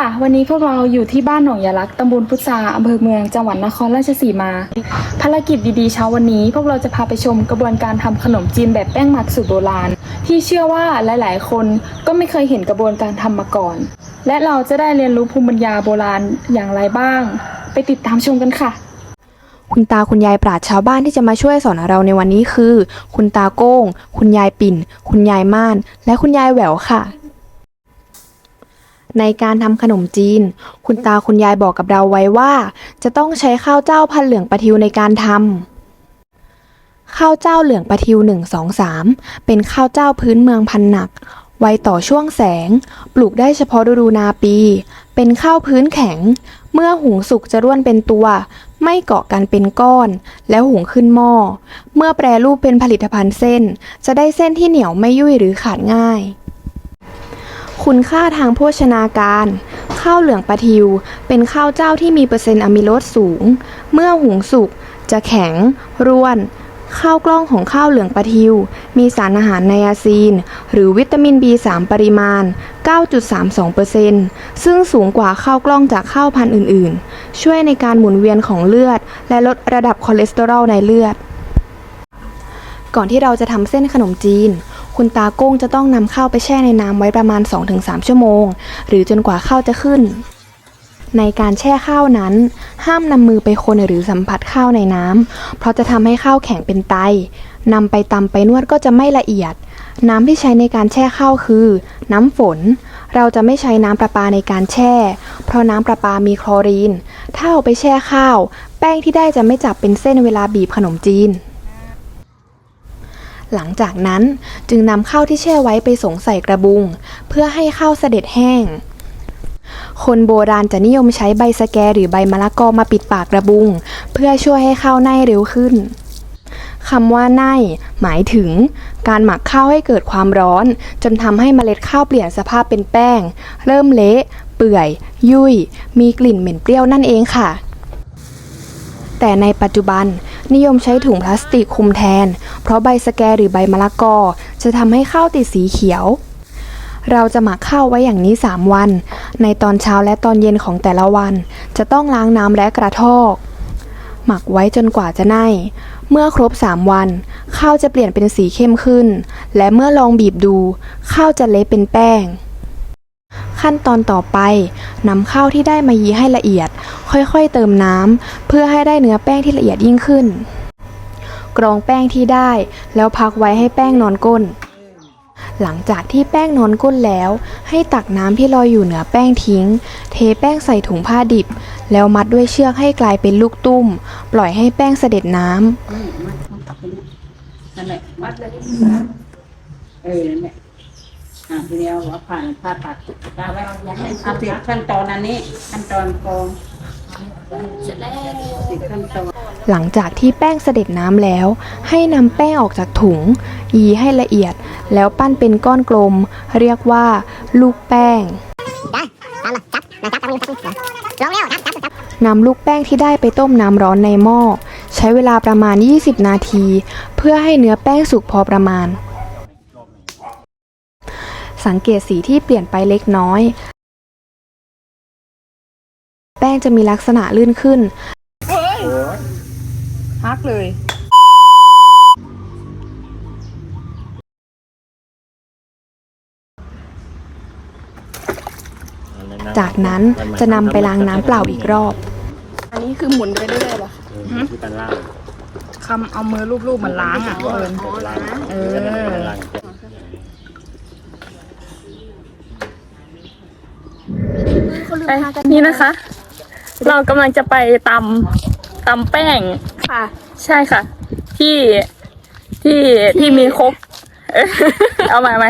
วัสดีค่ะ วันนี้พวกเราอยู่ที่บ้านหนองยาลักษ์ตำบลพุทราอำเภอเมืองจังหวัดนครราชสีมา ภารกิจดีๆเช้าวันนี้ พวกเราจะพาไปชมกระบวนการทำขนมจีนแบบแป้งหมักสูตรโบราณ ที่เชื่อว่าหลายๆ คนก็ไม่เคยเห็นกระบวนการทำมาก่อน และเราจะได้เรียนรู้ภูมิปัญญาโบราณอย่างไรบ้าง ไปติดตามชมกันค่ะคุณตาคุณยายปราชชาวบ้านที่จะมาช่วยสอนเราในวันนี้คือ คุณตาโก้ง คุณยายปิ่น คุณยายม่าน และคุณยายแหววค่ะ ในการทำขนมจีน คุณตาคุณยายบอกกับเราไว้ว่า จะต้องใช้ข้าวเจ้าพันเหลืองปะทิวในการทำข้าวเจ้าเหลืองปะทิว1 2 3เป็นข้าวเจ้าพื้นเมืองพันหนัก ไวต่อช่วงแสง ปลูกได้เฉพาะฤดูนาปี เป็นข้าวพื้นแข็ง เมื่อหุงสุกจะร่วนเป็นตัว ไม่เกาะกันเป็นก้อน แล้วหุงขึ้นหม้อ เมื่อแปรรูปเป็นผลิตภัณฑ์เส้น จะได้เส้นที่เหนียวไม่ยุ่ยหรือขาดง่าย คุณค่าทางโภชนาการ ข้าวเหลืองปลาทิว เป็นข้าวเจ้าที่มีเปอร์เซ็นต์อะมิโลสสูง เมื่อหุงสุกจะแข็ง ร่วน ข้าวกล้องของข้าวเหลืองปลาทิว มีสารอาหารไนอาซีน หรือวิตามิน B3 ปริมาณ 9.32%ซึ่งสูงกว่าข้าวกล้องจากข้าวพันธุ์อื่น ๆ ช่วยในการหมุนเวียนของเลือด และลดระดับคอเลสเตอรอลในเลือด ก่อนที่เราจะทำเส้นขนมจีน คุณตาโก้งจะต้องนำข้าวไปแช่ในน้ำไว้ประมาณ 2-3 ชั่วโมง หรือจนกว่าข้าวจะขึ้น ในการแช่ข้าวนั้น ห้ามนำมือไปคนหรือสัมผัสข้าวในน้ำเพราะจะทำให้ข้าวแข็งเป็นไตนำไปตำไปนวดก็จะไม่ละเอียด น้ำที่ใช้ในการแช่ข้าวคือ น้ำฝน เราจะไม่ใช้น้ำประปาในการแช่ เพราะน้ำประปามีคลอรีน ถ้าเอาไปแช่ข้าว แป้งที่ได้จะไม่จับเป็นเส้นเวลาบีบขนมจีน หลังจากนั้นจึงนำข้าวที่แช่ไว้ไปสงใส่กระบุง เพื่อให้ข้าวเสด็จแห้ง คนโบราณจะนิยมใช้ใบสะแกหรือใบมะละกอมาปิดปากกระบุง เพื่อช่วยให้ข้าวไหน้เร็วขึ้นคำว่าไนหมายถึง การหมักข้าวให้เกิดความร้อน จนทำให้เมล็ดข้าวเปลี่ยนสภาพเป็นแป้ง เริ่มเละ เปื่อย ยุ่ย มีกลิ่นเหม็นเปรี้ยวนั่นเองค่ะ แต่ในปัจจุบันนิยมใช้ถุงพลาสติกคลุมแทน เพราะใบสะแกหรือใบมะละกอ จะทำให้ข้าวติดสีเขียว เราจะหมักข้าวไว้อย่างนี้ 3 วัน ในตอนเช้าและตอนเย็นของแต่ละวัน จะต้องล้างน้ำและกระทอก หมักไว้จนกว่าจะไหม้เมื่อครบ 3 วัน ข้าวจะเปลี่ยนเป็นสีเข้มขึ้น และเมื่อลองบีบดู ข้าวจะเละเป็นแป้ง ขั้นตอนต่อไปนำข้าวที่ได้มายีให้ละเอียด ค่อยๆเติมน้ำเพื่อให้ได้เนื้อแป้งที่ละเอียดยิ่งขึ้น กรองแป้งที่ได้ แล้วพักไว้ให้แป้งนอนก้น หลังจากที่แป้งนอนก้นแล้ว ให้ตักน้ำที่ลอยอยู่เหนือแป้งทิ้ง เทแป้งใส่ถุงผ้าดิบ แล้วมัดด้วยเชือกให้กลายเป็นลูกตุ้ม ปล่อยให้แป้งเสด็จน้ำนั่นแหละวัดเลยเออนั่นแหละ อ่าทีเดียวหัวผ่านผ่าตัดตาไว้เอาสิขั้นตอนอันนี้ ขั้นตอนกองสิขั้นตอนหลังจากที่แป้งเสด็จน้ำแล้ว ให้นำแป้งออกจากถุง ยีให้ละเอียด แล้วปั้นเป็นก้อนกลม เรียกว่า ลูกแป้งนำลูกแป้งที่ได้ไปต้มน้ำร้อนในหม้อ ใช้เวลาประมาณ 20 นาที เพื่อให้เนื้อแป้งสุกพอประมาณ สังเกตสีที่เปลี่ยนไปเล็กน้อย แป้งจะมีลักษณะลื่นขึ้น ฮักเลย จากนั้นจะนำไปล้างน้ำเปล่าอีกรอบ อันนี้คือหมุนไปเรื่อยๆเหรอคะที่การล่างคำเอามือรูปๆมันล้างอะเอิญเออ ล่างนี่นะคะ เรากำลังจะไปตำตำแป้ง ค่ะ ใช่ค่ะ ที่ที่ที่มีครกเออเอาใหม่ไหม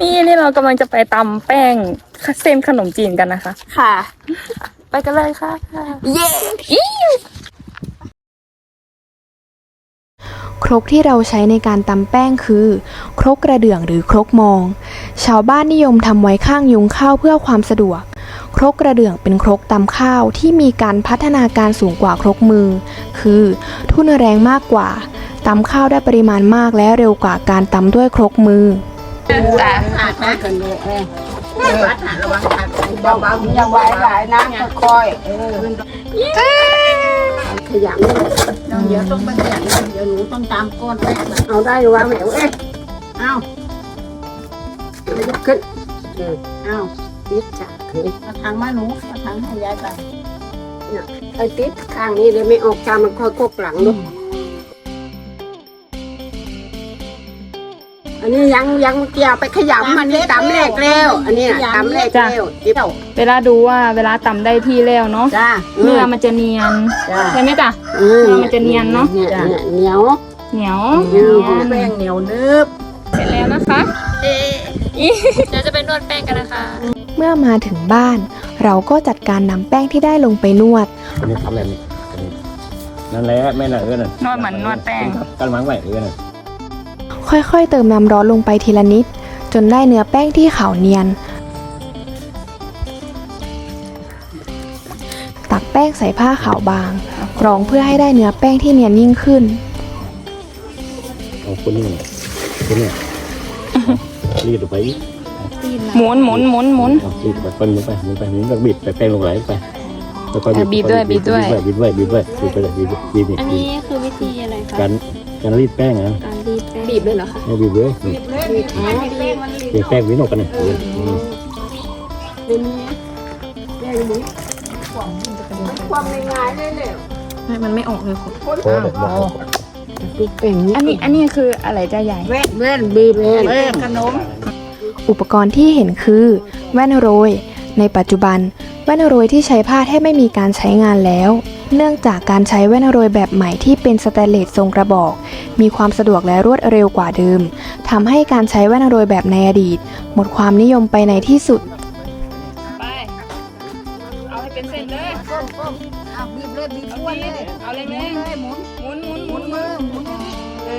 นี่นี่เรากำลังจะไปตำแป้งเส้นขนมจีนกันนะคะ ค่ะ ไปกันเลยค่ะ เย้ รกที่เราใช้ในการตำแป้งคือ ครกกระเดื่องหรือครกมอง ชาวบ้านนิยมทำไว้ข้างยุงข้าวเพื่อความสะดวก ครกกระเดื่องเป็นครกตำข้าวที่มีการพัฒนาการสูงกว่าครกมือ คือทุ่นแรงมากกว่าตำข้าวได้ปริมาณมากและเร็วกว่าการตำด้วยครกมือขาดนะระวังขาดเบาๆอย่าไหวหลายนะค่อยๆเออ ขยันเดี๋ยวต้องไปขยันเดี๋ยวหนูต้องตามก้อนแรกนะเอาได้วางแหววเอ๊ะเอายกขึ้นเอาติดจ้ะมาทางมาหนูมาทางให้ยายไปไอ้ติดข้างนี้เลยไม่ออกจามันค่อยกกหลังลูก อันนี้ยังยังเกี่ยวไปขยำมันนี่ตำแรกแล้ว อันนี้น่ะตำแรกแล้วจิ๊บเวลาดูว่าเวลาตำได้ที่แล้วเนาะจ้า เนื้อมันจะเนียนจ้าใช่ไหมจ๊ะอืมันจะเนียนเนอะเนี่ยเนี่ยเหนียว เหนียวเหนียวแป้งเหนียวนึบเสร็จแล้วนะคะ เดี๋ยวจะไปนวดแป้งกันนะคะ เมื่อมาถึงบ้าน เราก็จัดการนำแป้งที่ได้ลงไปนวด อันนี้ทำอะไรนี่อันนี้นั่นแหละแม่น่ะเออน่ะนวดเหมือนนวดแป้ง กันวางไว้เออน่ะ ค่อยๆ เติมน้ำร้อนลงไปทีละนิด จนได้เนื้อแป้งที่ขาวเนียน ตักแป้งใส่ผ้าขาวบางกรองเพื่อให้ได้เนื้อแป้งที่เนียนยิ่งขึ้นเอาคนนี้คนนี้รีดออกไปอีกหมุนหมุนหมุนหมุนเอารีดไปคนลงไปลงไปนี่ก็บีบไปแป้งลงไหลไปแล้วก็อะบีบด้วยบีบด้วยบีบด้วยบีบด้วยบีบไปเลยบีบบีบนี่อันนี้คือวิธีอะไรคะการการรีดแป้งนะการรีดแป้ง บีบเลยเหรอคะให้บีบเลยนี่บีบแป้งวิ่งออกกันเนี่ยอืมความง่ายๆเลยเลยไม่มันไม่ออกเลยคุณพอแบบว่าติดเป็นอันนี้อันนี้คืออะไรจ้าใหญ่เว้นเว้นบีบเว้นเว้นขนมอุปกรณ์ที่เห็นคือ แว่นโรย ในปัจจุบันแว่นโรยที่ใช้ผ้าแทบไม่มีการใช้งานแล้ว เนื่องจากการใช้แว่นโรยแบบใหม่ที่เป็นสแตนเลสทรงกระบอก มีความสะดวกและรวดเร็วกว่าเดิมทำให้การใช้แว่นโรยแบบในอดีต หมดความนิยมไปในที่สุดไปเอาให้เป็นเส้นเลยเอาบีบเลยบีบอ้วนเลยเอาเลยหแม่มุนเลยหมุนหมุนหมุนหมุนมือหมุนเอ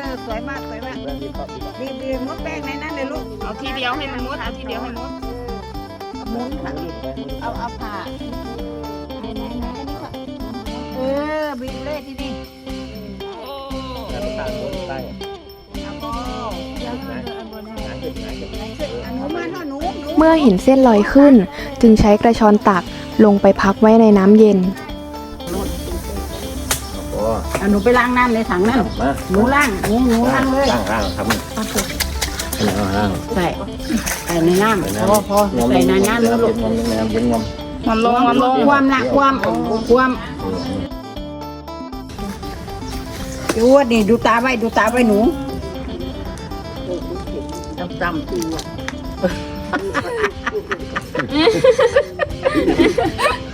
อสวยมากสวยมากบีบบีบมุนแป้งในนั้นเลยลูกเอาทีเดียวให้มันมุดเอาทีเดียวให้มุด หมุนค่ะเอาเอาผ่าไหนไหนไหนเออบีบเลยที่นี่ต่างคนต่างเอาบอเดี๋ยวเอาเอาบนให้อันหนูมาเถอะหนูหนูเมื่อเห็นเส้นลอยขึ้น จึงใช้กระชอนตักลงไปพักไว้ในน้ำเย็นโอ้เอาหนูไปล้างน้ำในถังนั่นมาหนูล้างหนูหนูล้างเลยล่างล่างทำมันล่างล่างใส่ ใส่ในน้ำพอพอใส่ในน้ำเลยลูกงอมงอมเย็นงอมมันลงมันลงความละความความดูว่านี่ดูตาไว้ดูตาไว้หนูจำจำ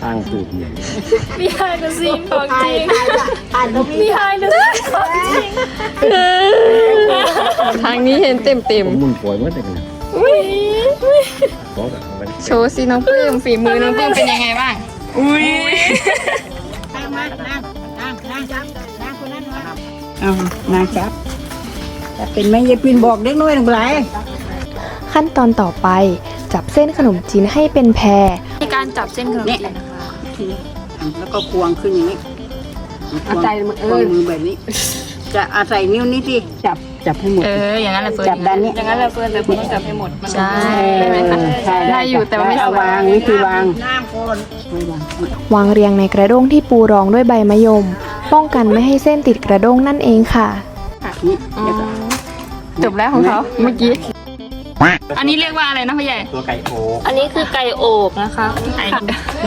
ข้างสูบเนี่ยพี่ไฮเดซีนของจริง อ่านตรงนี้พี่ไฮเดซีนของจริงทางนี้เห็นเต็มเต็ม ผมมุนปล่อยมันได้กัน เพราะมันโชว์สิน้องปลื้มฝีมือน้องปลื้มเป็นยังไงบ้าง อุ้ยนั่งมานั่งนั่งนั่งจับนั่งคนนั้นมาเอานั่งจับแต่เป็นแม่ยายปินบอกเด็กน้อยหนึ่งหลายขั้นตอนต่อไปจับเส้นขนมจีนให้เป็นแพรมีการจับเส้นขนมจีนนะคะแล้วก็ควงขึ้นอย่างนี้เอาใจมือคเอวงอมือแบบนี้ จะอาศัยนิ้วนี้สิจับ จับให้หมด เออ อย่างนั้นแหละเฟิร์นจับด้านนี้ อย่างนั้นแหละเฟิร์นแต่คุณต้องจับให้หมดมันใช่ได้ไหมคะใช่ได้อยู่แต่ว่าไม่เอาสบายวางวิธีวางน้ำก่อนวางวางเรียงในกระด้งที่ปูรองด้วยใบมะยม ป้องกันไม่ให้เส้นติดกระด้งนั่นเองค่ะนี่เดี๋ยวก่อนจบแล้วของเขาเมื่อกี้ อันนี้เรียกว่าอะไรนะพี่ใหญ่ ตัวไก่โอ้อันนี้คือไก่โอบนะคะไอ้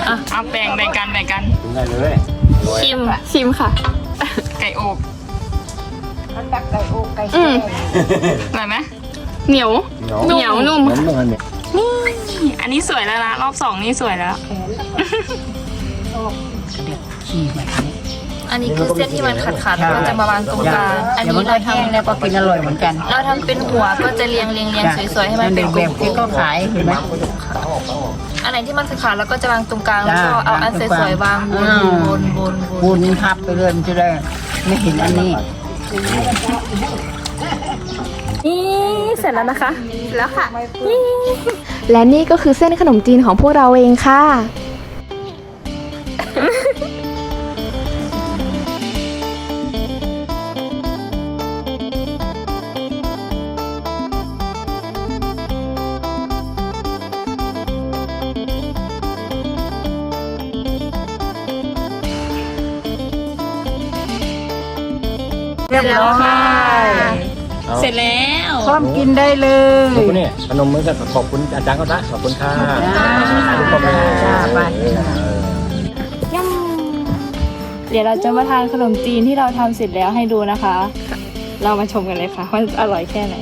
อะเอาแบ่งแบ่งกันแบ่งกันถึงได้เลย ชิม ชิมค่ะ ไก่อบ เขาตักไก่โอกไก่อืแช่มอร่อยไหมเหนียว เหนียวนุ่มน้ำตรงนั้นเนี่ยนี่อันนี้สวยแล้วนะรอบสองนี่สวยแล้ว ขี้แบบนี้อันนี้คือเส้นที่มันขาดๆแล้วก็จะมาวางตรงกลาง อันเดี๋ยวนี้มันก็เราแห้งทำแล้วก็กินอร่อยเหมือนกัน เราทำเป็นหัวก็จะเรียงเรียงเรียงสวยๆให้มันเป็นกลแบบที่มก็ขายเห็นไหมๆอันไหนที่มันขาดๆแล้วก็จะวางตรงกลางแล้วจ้าก็เอาอันสวยๆวางบนอ่าบนบนบบุนญทับไปเลยมันจะได้ไม่เห็นอันนี้ นี่เสร็จแล้วนะคะ แล้วค่ะ และนี่ก็คือเส้นขนมจีนของพวกเราเองค่ะ เรียบร้อยเสร็จแล้วพร้อมกินได้เลยขอบคุณเนี่ยพนมมือกันขอบคุณอาจารย์ก็ซะขอบคุณค่ะจ้าทุกคนเลยจ้าไปเดี๋ยวเราจะมาทานขนมจีนที่เราทำเสร็จแล้วให้ดูนะคะ เรามาชมกันเลยค่ะว่าอร่อยแค่ไหน